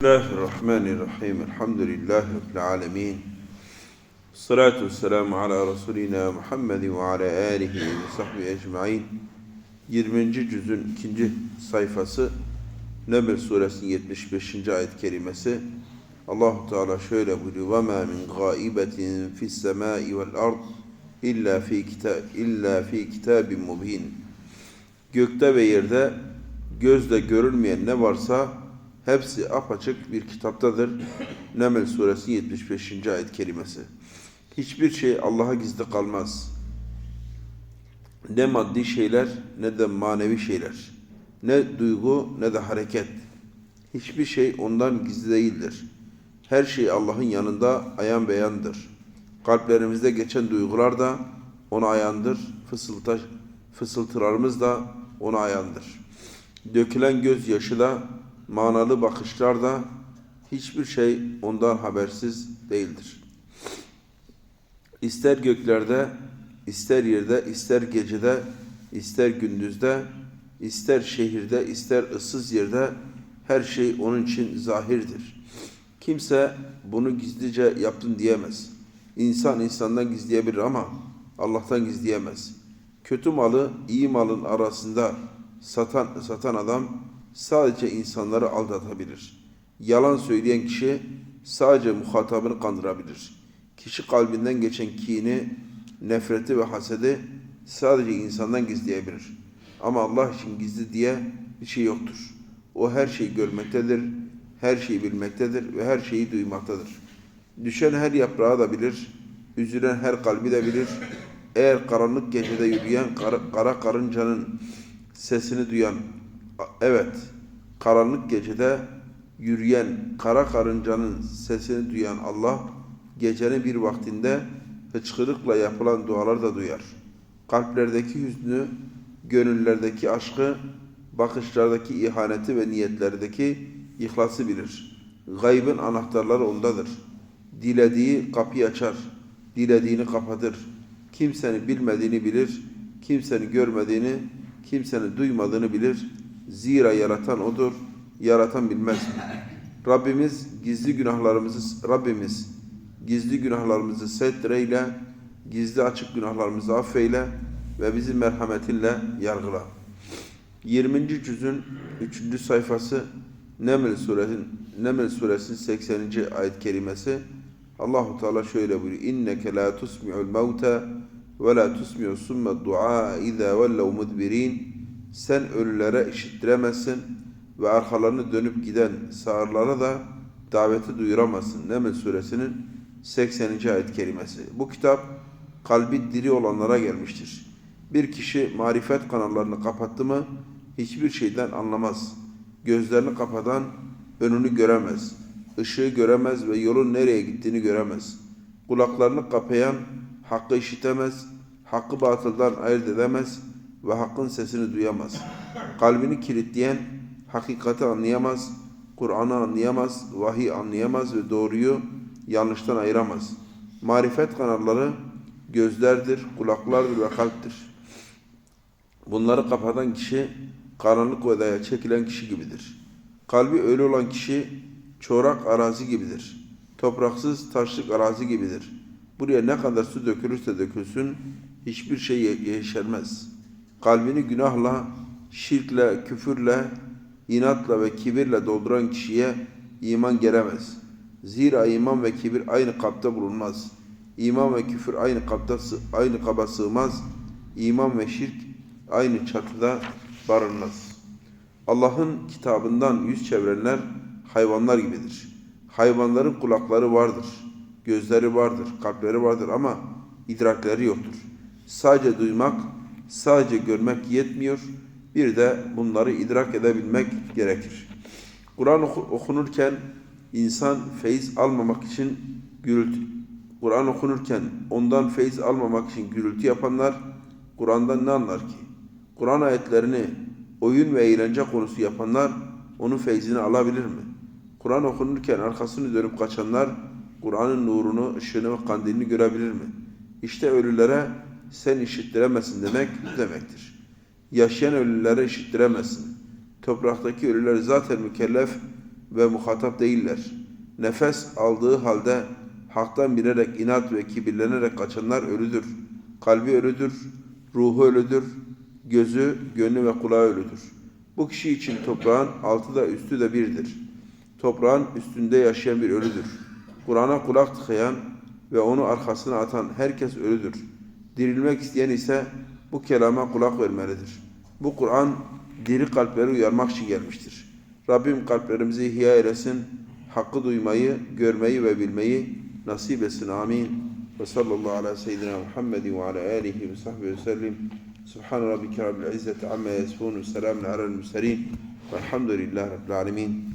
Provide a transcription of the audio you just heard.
Bismillahirrahmanirrahim. Elhamdülillahi Rabbil alemin. Salatu vesselamu ala Resulina Muhammedin ve ala alihi ve sahbihi ecmain. 20. cüzün 2. sayfası Neml suresinin 75. ayet kerimesi Allahu Teala şöyle buyuruyor: "Ve ma min gaibetin fis semai vel ard illa fi kitab illa fi kitabin mubin." Gökte ve yerde gözle görülmeyen ne varsa hepsi apaçık bir kitaptadır. Neml suresi 75. ayet kelimesi. Hiçbir şey Allah'a gizli kalmaz. Ne maddi şeyler ne de manevi şeyler. Ne duygu ne de hareket. Hiçbir şey ondan gizli değildir. Her şey Allah'ın yanında ayan beyandır. Kalplerimizde geçen duygular da ona ayandır. Fısılta, fısıltılarımız da ona ayandır. Dökülen gözyaşı da manalı bakışlar da hiçbir şey ondan habersiz değildir. İster göklerde, ister yerde, ister gecede, ister gündüzde, ister şehirde, ister ıssız yerde her şey onun için zahirdir. Kimse bunu gizlice yaptın diyemez. İnsan insandan gizleyebilir ama Allah'tan gizleyemez. Kötü malı iyi malın arasında satan, satan adam sadece insanları aldatabilir. Yalan söyleyen kişi sadece muhatabını kandırabilir. Kişi kalbinden geçen kini, nefreti ve hasedi sadece insandan gizleyebilir. Ama Allah için gizli diye bir şey yoktur. O her şeyi görmektedir, her şeyi bilmektedir ve her şeyi duymaktadır. Düşen her yaprağı da bilir, üzülen her kalbi de bilir. Eğer karanlık gecede yürüyen kara, kara karıncanın sesini duyan, evet, karanlık gecede yürüyen kara karıncanın sesini duyan Allah, gecenin bir vaktinde hıçkırıkla yapılan dualar da duyar. Kalplerdeki hüznü, gönüllerdeki aşkı, bakışlardaki ihaneti ve niyetlerdeki ihlası bilir. Gaybın anahtarları ondadır. Dilediği kapıyı açar, dilediğini kapatır. Kimsenin bilmediğini bilir, kimsenin görmediğini, kimsenin duymadığını bilir. Zira yaratan odur, yaratan bilmez. Rabbimiz gizli günahlarımızı Rabbimiz gizli günahlarımızı setreyle, gizli açık günahlarımızı affeyle ve bizi merhametinle yargıla. 20. cüzün 3. sayfası Neml suresinin Neml suresinin 80. ayet kerimesi Allahu Teala şöyle buyuruyor. İnneke la tusmi'ul mevte ve la tusmi'u summe du'a iza vellev mudbirin. Sen ölülere işittiremezsin ve arkalarını dönüp giden sağırlara da daveti duyuramazsın. Neml suresinin 80. ayet kerimesi. Bu kitap kalbi diri olanlara gelmiştir. Bir kişi marifet kanallarını kapattı mı hiçbir şeyden anlamaz. Gözlerini kapatan önünü göremez. Işığı göremez ve yolun nereye gittiğini göremez. Kulaklarını kapayan hakkı işitemez, hakkı batıldan ayırt edemez ve hakkın sesini duyamaz. Kalbini kilitleyen hakikati anlayamaz, Kur'an'ı anlayamaz, vahiy anlayamaz ve doğruyu yanlıştan ayıramaz. Marifet kanalları gözlerdir, kulaklardır ve kalptir. Bunları kapatan kişi karanlık odaya çekilen kişi gibidir. Kalbi ölü olan kişi çorak arazi gibidir. Topraksız taşlık arazi gibidir. Buraya ne kadar su dökülürse dökülsün hiçbir şey yeşermez. Kalbini günahla, şirkle, küfürle, inatla ve kibirle dolduran kişiye iman gelemez. Zira iman ve kibir aynı kapta bulunmaz. İman ve küfür aynı kapta aynı kaba sığmaz. İman ve şirk aynı çatıda barınmaz. Allah'ın kitabından yüz çevirenler hayvanlar gibidir. Hayvanların kulakları vardır, gözleri vardır, kalpleri vardır ama idrakleri yoktur. Sadece duymak, sadece görmek yetmiyor. Bir de bunları idrak edebilmek gerekir. Kur'an okunurken insan feyiz almamak için gürültü Kur'an okunurken ondan feyiz almamak için gürültü yapanlar Kur'an'dan ne anlar ki? Kur'an ayetlerini oyun ve eğlence konusu yapanlar onun feyzini alabilir mi? Kur'an okunurken arkasını dönüp kaçanlar Kur'an'ın nurunu, ışığını ve kandilini görebilir mi? İşte ölülere sen işittiremezsin demek demektir. Yaşayan ölülere işittiremezsin. Topraktaki ölüler zaten mükellef ve muhatap değiller. Nefes aldığı halde haktan bilerek inat ve kibirlenerek kaçanlar ölüdür. Kalbi ölüdür, ruhu ölüdür, gözü, gönlü ve kulağı ölüdür. Bu kişi için toprağın altı da üstü de birdir. Toprağın üstünde yaşayan bir ölüdür. Kur'an'a kulak tıkayan ve onu arkasına atan herkes ölüdür. Dirilmek isteyen ise bu kelama kulak vermelidir. Bu Kur'an diri kalpleri uyarmak için gelmiştir. Rabbim kalplerimizi ihya eylesin, hakkı duymayı, görmeyi ve bilmeyi nasip etsin. Amin. Ve sallallahu ala seyyidina Muhammedin ve ala alihi ve sahbihi ve sellim. Subhan rabbike rabbil izzeti amma yasifun ve selamun alel murselin. Velhamdülillahi rabbil alemin.